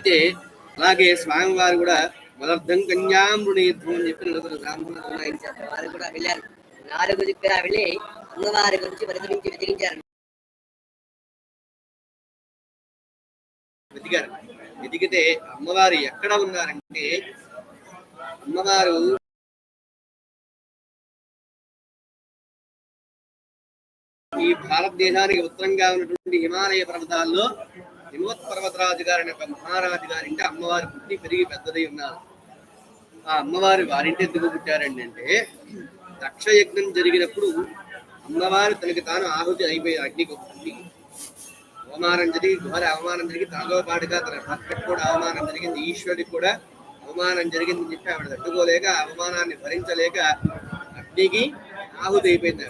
అయితే అలాగే స్వామివారు కూడా మదర్థం కన్యామృణీత్వం అని చెప్పి నలుగురు బ్రాహ్మణులు ఉన్నాయించారు వారు కూడా వెళ్ళారు. నాలుగు దగ్గర వెళ్ళి అమ్మవారి గురించి పరితరించి వెతికించారు వెతికారు వెతికితే అమ్మవారు ఎక్కడ ఉన్నారంటే అమ్మవారు ఈ భారతదేశానికి ఉత్తరంగా ఉన్నటువంటి హిమాలయ పర్వతాల్లో హిమవత్ పర్వతరాజు గారి ఒక మహారాజు గారింటి అమ్మవారు పుట్టి పెరిగి పెద్దదై ఉన్నారు. ఆ అమ్మవారు వారింటి ఎందుకు పుట్టారండి అంటే దక్షయజ్ఞం జరిగినప్పుడు అమ్మవారు తనకి తాను ఆహుతి అయిపోయి అగ్నికి పుట్టి అవమానం జరిగి ఘోర అవమానం జరిగి తనతో పాటుగా తన భర్తకు కూడా అవమానం జరిగింది. ఈశ్వరుడికి కూడా అవమానం జరిగిందని చెప్పి ఆవిడ తట్టుకోలేక అవమానాన్ని భరించలేక అగ్నికి ఆహుతి అయిపోయింది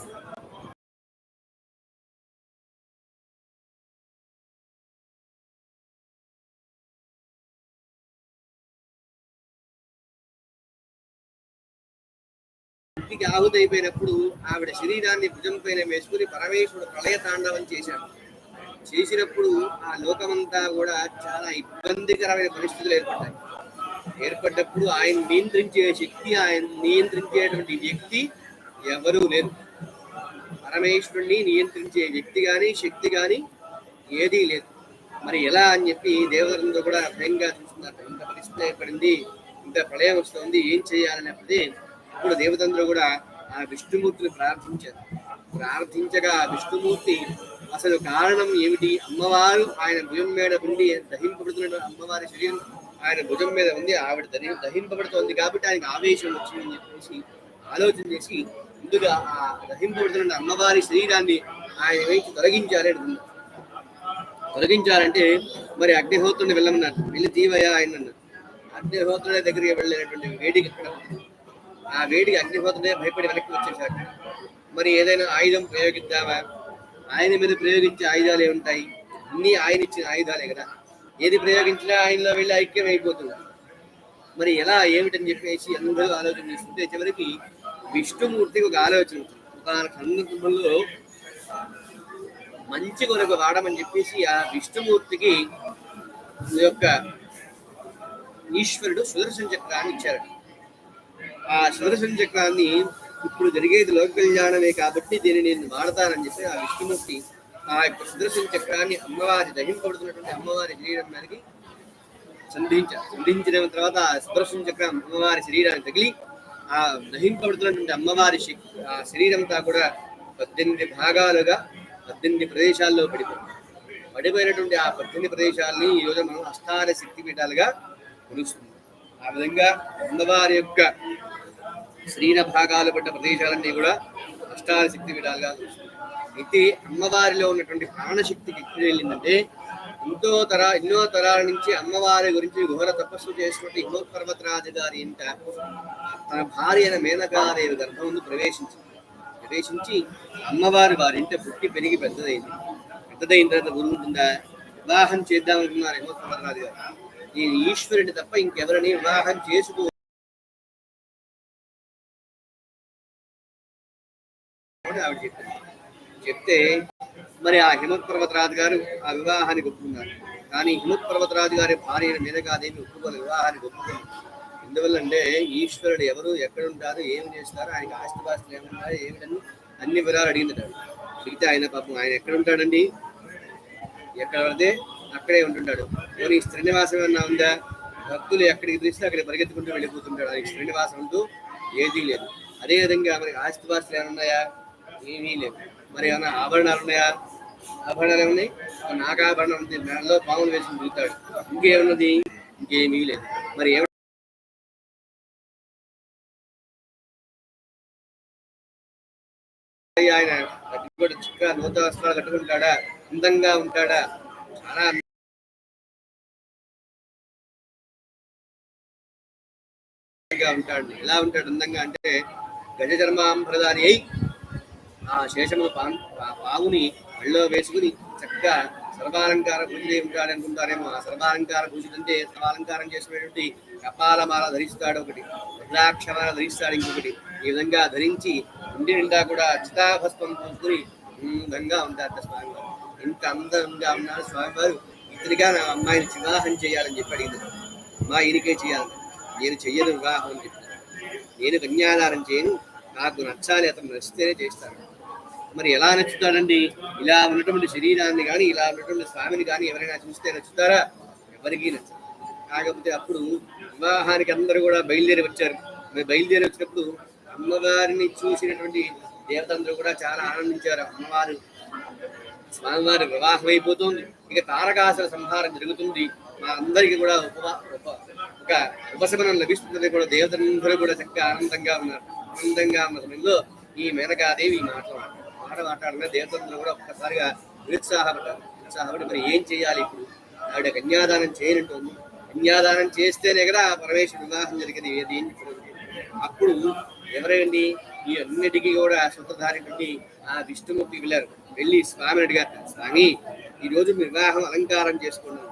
ఆవిడ. అగ్నికి ఆహుతి అయిపోయినప్పుడు ఆవిడ శరీరాన్ని భుజం పైన వేసుకుని పరమేశ్వరుడు ప్రళయ తాండవం చేశాడు. చేసినప్పుడు ఆ లోకమంతా కూడా చాలా ఇబ్బందికరమైన పరిస్థితులు ఏర్పడ్డాయి. ఏర్పడ్డప్పుడు ఆయన నియంత్రించే శక్తి ఆయన నియంత్రించేటువంటి వ్యక్తి ఎవరూ లేరు. పరమేశ్వరుణ్ణి నియంత్రించే వ్యక్తి కానీ శక్తి కానీ ఏదీ లేదు. మరి ఎలా అని చెప్పి దేవతలందరూ కూడా భయంగా చూస్తున్నారు. ఇంత పరిస్థితి ఏర్పడింది ఇంత ప్రళయం వస్తుంది ఏం చేయాలనేది అప్పుడు దేవతందరూ కూడా ఆ విష్ణుమూర్తిని ప్రార్థించారు. ప్రార్థించగా ఆ విష్ణుమూర్తి అసలు కారణం ఏమిటి? అమ్మవారు ఆయన భుజం మీద ఉండి దహింపబడుతున్న అమ్మవారి శరీరం ఆయన భుజం మీద ఉంది ఆవిడ దహి దహింపబడుతోంది కాబట్టి ఆయనకు ఆవేశం వచ్చిందని చెప్పేసి ఆలోచన చేసి ముందుగా ఆ దహింపబడుతున్న అమ్మవారి శరీరాన్ని ఆయన వైపు తొలగించాలి అనుకున్నారు తొలగించాలంటే మరి అగ్నిహోత్రుని వెళ్ళమన్నారు. వెళ్ళి తీవయా ఆయన అన్నారు. అగ్నిహోత్రుడే దగ్గరికి వెళ్ళినటువంటి వేడికి ఆ వేడికి అగ్నిహోత్రుడే భయపడి వెనక్కి వచ్చేసాడు మరి ఏదైనా ఆయుధం ప్రయోగిద్దామా? ఆయన మీద ప్రయోగించే ఆయుధాలు ఏముంటాయి అన్ని ఆయన ఇచ్చిన ఆయుధాలే కదా. ఏది ప్రయోగించినా ఆయనలో వెళ్ళి ఐక్యం అయిపోతుంది. మరి ఎలా ఏమిటని చెప్పేసి అందరూ ఆలోచన చేస్తుంటే చివరికి విష్ణుమూర్తికి ఒక ఆలోచన ఒక సందర్భంలో మంచి కొరకు వాడమని చెప్పేసి ఆ విష్ణుమూర్తికి యొక్క ఈశ్వరుడు సుదర్శన చక్రాన్ని ఇచ్చారట. ఆ సుదర్శన చక్రాన్ని ఇప్పుడు జరిగేది లోక కళ్యాణమే కాబట్టి దీన్ని నేను వాడతానని చెప్పి ఆ విష్ణుమూర్తి ఆ యొక్క సుదర్శన చక్రాన్ని అమ్మవారి దహింపబడుతున్నటువంటి అమ్మవారి శరీరం మీదకి సంధించారు. సంధించిన తర్వాత ఆ సుదర్శన చక్రం అమ్మవారి శరీరాన్ని తగిలి ఆ దహింపబడుతున్నటువంటి అమ్మవారి శక్తి ఆ శరీరం అంతా కూడా పద్దెనిమిది భాగాలుగా పద్దెనిమిది ప్రదేశాల్లో పడిపోయింది. పడిపోయినటువంటి ఆ పద్దెనిమిది ప్రదేశాలని ఈ రోజు మనం అష్టార శక్తి పీఠాలుగా కొలుస్తుంది ఆ విధంగా అమ్మవారి యొక్క శ్రీన భాగాలు పడ్డ ప్రదేశాలన్నీ కూడా అష్టార శక్తి పీఠాలుగా అయితే అమ్మవారిలో ఉన్నటువంటి ప్రాణశక్తికి ఎక్కడ వెళ్ళిందంటే ఎంతో తర ఎన్నో తరాల నుంచి అమ్మవారి గురించి ఘోర తపస్సు చేసినటువంటి హిమోత్పర్వతరాజు గారి ఇంట తన భార్య అయిన మేనకాదేవి గర్భంలో ప్రవేశించింది. ప్రవేశించి అమ్మవారి వారి ఇంట పుట్టి పెరిగి పెద్దదైంది. పెద్దదైన తర్వాత గురువుంటుందా వివాహం చేద్దామనుకున్నారు హిమోత్పర్వతరాజు గారు. నేను ఈశ్వరుని తప్ప ఇంకెవరిని వివాహం చేసుకో అని ఆవిడ చెప్పింది చెప్తే మరి ఆ హిమత్ పర్వతరాజు గారు ఆ వివాహానికి ఒప్పుకున్నారు. కానీ హిమత్ పర్వతరాజు గారి భార్య మీద కాదేమి ఒప్పుకోని వివాహానికి ఎందువల్ల ఎందువల్లంటే ఈశ్వరుడు ఎవరు ఎక్కడ ఉంటారు ఏమి చేస్తారు ఆయనకి ఆస్తిపాస్తులు ఏమన్నా ఏమిటని అన్ని వివరాలు అడిగిందట అడిగితే ఆయన పాపం ఆయన ఎక్కడ ఉంటాడండి? ఎక్కడ పడితే అక్కడే ఉంటుంటాడు. పోనీ శ్రీనివాసం ఏమన్నా ఉందా? భక్తులు ఎక్కడికి తెలిస్తే అక్కడ పరిగెత్తుకుంటూ వెళ్ళిపోతుంటాడు. ఆయనకి శ్రీనివాసం అంటూ ఏదీ లేదు. అదేవిధంగా మనకి ఆస్తిపాస్తులు ఏమైనా ఉన్నాయా? ఏమీ లేవు. మరి ఏమైనా ఆభరణాలు ఉన్నాయా? ఆభరణాలు ఏమున్నాయి? ఒక నాగాభరణం ఉంది. మెడలో పాములు వేసి తిరుగుతాడు. ఇంకేమున్నది? ఇంకేమీ లేదు. మరి ఏమ ఆయన కట్టుకోడు చిక్క నూత వస్త్రాలు కట్టుకుంటాడా? అందంగా ఉంటాడా? చాలా ఉంటాడు. ఎలా ఉంటాడు? అందంగా అంటే గజ చర్మాంబరధారి అయి ఆ శేషమును పా పావుని మెళ్ళో వేసుకుని చక్కగా సర్వాలంకార పూజలే ఉంటాడు అనుకుంటారేమో. ఆ సర్వాలంకార పూజలంటే సర్వాలంకారం చేసినటువంటి కపాలమాల ధరిస్తాడు ఒకటి రుద్రాక్షమాల ధరిస్తాడు ఇంకొకటి. ఈ విధంగా ధరించి ఇంటి నిండా కూడా చితాభస్వం పూసుకుని అందంగా ఉంటారు స్వామివారు ఇంత అందంగా ఉన్నారు స్వామివారు ఇతనిగా నా అమ్మాయిని వివాహం చేయాలని చెప్పి అడిగింది. మా ఈయనకే చేయాలి. నేను చెయ్యను వివాహం అని చెప్పి నేను కన్యాదానం చేయను. నాకు నచ్చాలి అతను నచ్చితేనే చేస్తాను. మరి ఎలా నచ్చుతాడండి? ఇలా ఉన్నటువంటి శరీరాన్ని కానీ ఇలా ఉన్నటువంటి స్వామిని కానీ ఎవరైనా చూస్తే నచ్చుతారా? ఎవరికీ నచ్చదు. కాకపోతే అప్పుడు వివాహానికి అందరూ కూడా బయలుదేరి వచ్చారు. మరి బయలుదేరి వచ్చినప్పుడు అమ్మవారిని చూసినటువంటి దేవతలందరూ కూడా చాలా ఆనందించారు. అమ్మవారు స్వామివారి వివాహం అయిపోతుంది. ఇక తారకాసుర సంహారం జరుగుతుంది. మా అందరికీ కూడా ఉపవా ఉప- ఒక ఉపశమనం లభిస్తుందని కూడా దేవతలందరూ కూడా చక్కగా ఆనందంగా ఉన్నారు. ఆనందంగా ఉన్న సమయంలో ఈ మేనకాదేవి మాట్లాడారు మాటలు మాట మాట్లాడిన కూడా ఒక్కసారిగా నిరుత్సాహపడ్డారు. నిరుత్సాహపడి మరి ఏం చేయాలి ఇప్పుడు? ఆవిడ కన్యాదానం చేయనంటుంది కన్యాదానం చేస్తేనే కదా ఆ పరమేశ్వర వివాహం జరిగింది. ఏది అప్పుడు ఎవరైంది ఈ అన్నిటికీ కూడా సూత్రధారి ఆ విష్ణుమూర్తికి వెళ్ళారు. వెళ్ళి స్వామిని అడిగారు. స్వామి ఈ రోజు మీ వివాహం అలంకారం చేసుకున్నాం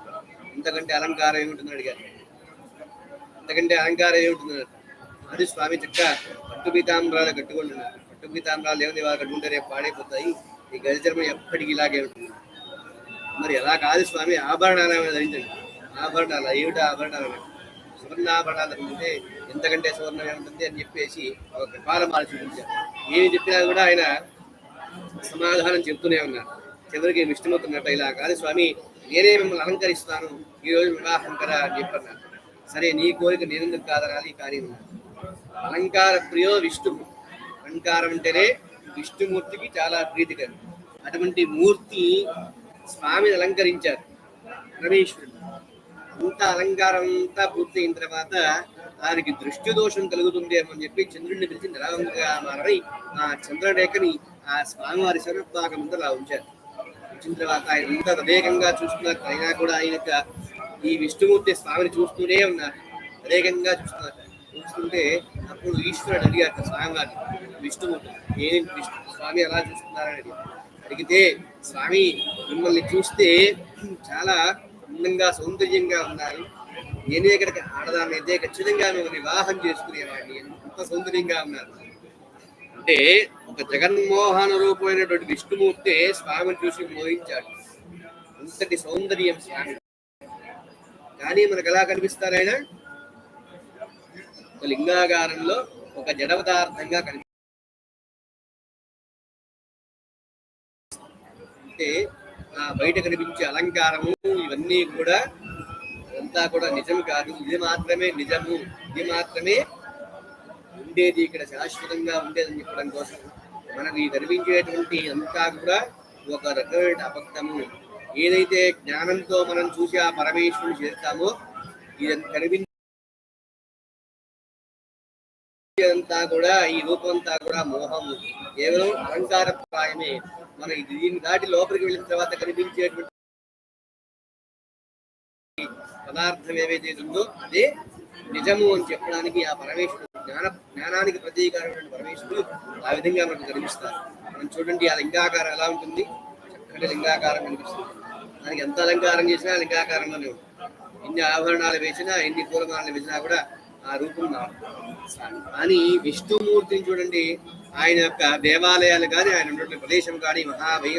ఇంతకంటే అలంకారం ఏముంటుందని అడిగారు. ఇంతకంటే అలంకారం ఏముంటుందని అది స్వామి చక్క పట్టు పీతాంబరాలు కట్టుకుంటున్నారు తొమ్మిది పట్టు పీతాంబరాలు ఏమైనా ఇవాళ రేపు పాడైపోతాయి. ఈ గజచర్మం ఎప్పటికీ ఇలాగే ఉంటుంది. మరి ఎలా కాదు స్వామి ఆభరణాలు ధరించండి. ఆభరణాలు ఏమిటి ఆభరణాలు? సువర్ణాభరణాలు ధరించే ఎంతకంటే సువర్ణం ఏముంటుంది అని చెప్పేసి ఒక కపాలమాల చూపించారు. ఏమి చెప్పినా కూడా ఆయన సమాధానం చెప్తూనే ఉన్నారు. చివరికి ఇష్టమవుతున్నట్టు ఇలా కాదు స్వామి నేనే మిమ్మల్ని అలంకరిస్తాను. ఈ రోజు వివాహం కదా అని చెప్పన్నారు. సరే నీ కోరిక నేనెందుకు కాదనాలి? కానీ అలంకార ప్రియో విష్ణువు అలంకారం అంటేనే విష్ణుమూర్తికి చాలా ప్రీతికరం. అటువంటి మూర్తి స్వామిని అలంకరించారు రమేశ్వరుడు అంత అలంకారం అంతా పూర్తయిన తర్వాత దానికి దృష్టి దోషం కలుగుతుంది అని చెప్పి చంద్రుడిని పిలిచి నిరావంగా మారని ఆ చంద్రరేఖని ఆ స్వామివారి శరద్భాగం అంతా అలా ఉంచారు. వచ్చిన తర్వాత ఆయన అంతా తదేకంగా చూస్తున్నారు. అయినా కూడా ఆయన ఈ విష్ణుమూర్తి స్వామిని చూస్తూనే ఉన్నారు. తదేకంగా చూస్తున్నారు. చూస్తుంటే అప్పుడు ఈశ్వరుడు అడిగారు స్వామివారిని. విష్ణుమూర్తి ఏం విష్ణు స్వామి ఎలా చూస్తున్నారని అడిగారు. అడిగితే స్వామి మిమ్మల్ని చూస్తే చాలా అందంగా సౌందర్యంగా ఉన్నారు. నేనే ఇక్కడ ఆడదాన్ని అయితే ఖచ్చితంగా మేము వివాహం చేసుకునేవాడిని. ఎంత సౌందర్యంగా ఉన్నారు. అంటే ఒక జగన్మోహన రూపమైనటువంటి విష్ణుమూర్తి స్వామిని చూసి మోహించాడు. అంతటి సౌందర్యం స్వామి. కానీ మనకు ఎలా కనిపిస్తారు ఆయన? లింగాకారంలో ఒక జడ పదార్థంగా కనిపి ఆ బయట కనిపించే అలంకారము ఇవన్నీ కూడా అంతా కూడా నిజం కాదు. ఇది మాత్రమే నిజము. ఇది మాత్రమే ఉండేది. ఇక్కడ శాశ్వతంగా ఉండేదని చెప్పడం కోసం మనకి కనిపించేటువంటి అంతా కూడా ఒక రకమైన అబద్ధము. ఏదైతే జ్ఞానంతో మనం చూసి ఆ పరమేశ్వరుని చేస్తామో ఇది కనిపించ అంతా కూడా ఈ రూపంతా కూడా మోహము కేవలం అలంకార ప్రాయమే. మన దీన్ని దాటి లోపలికి వెళ్ళిన తర్వాత కనిపించేటువంటి పదార్థం ఏవైతే ఉందో అదే నిజము అని చెప్పడానికి ఆ పరమేశ్వరుడు జ్ఞాన జ్ఞానానికి ప్రతీకారమైన పరమేశ్వరుడు ఆ విధంగా మనకు కనిపిస్తారు. మనం చూడండి ఆ లింగాకారం ఎలా ఉంటుంది. చక్కటి లింగాకారం కనిపిస్తుంది. దానికి ఎంత అలంకారం చేసినా ఆ లింగాకారంలోనే ఉంటుంది. ఎన్ని ఆభరణాలు వేసినా ఎన్ని పూలమాలలు వేసినా కూడా ఆ రూపం మారదు. కానీ విష్ణుమూర్తిని చూడండి ఆయన యొక్క దేవాలయాలు కానీ ఆయన ఉన్నటువంటి ప్రదేశం కానీ మహావై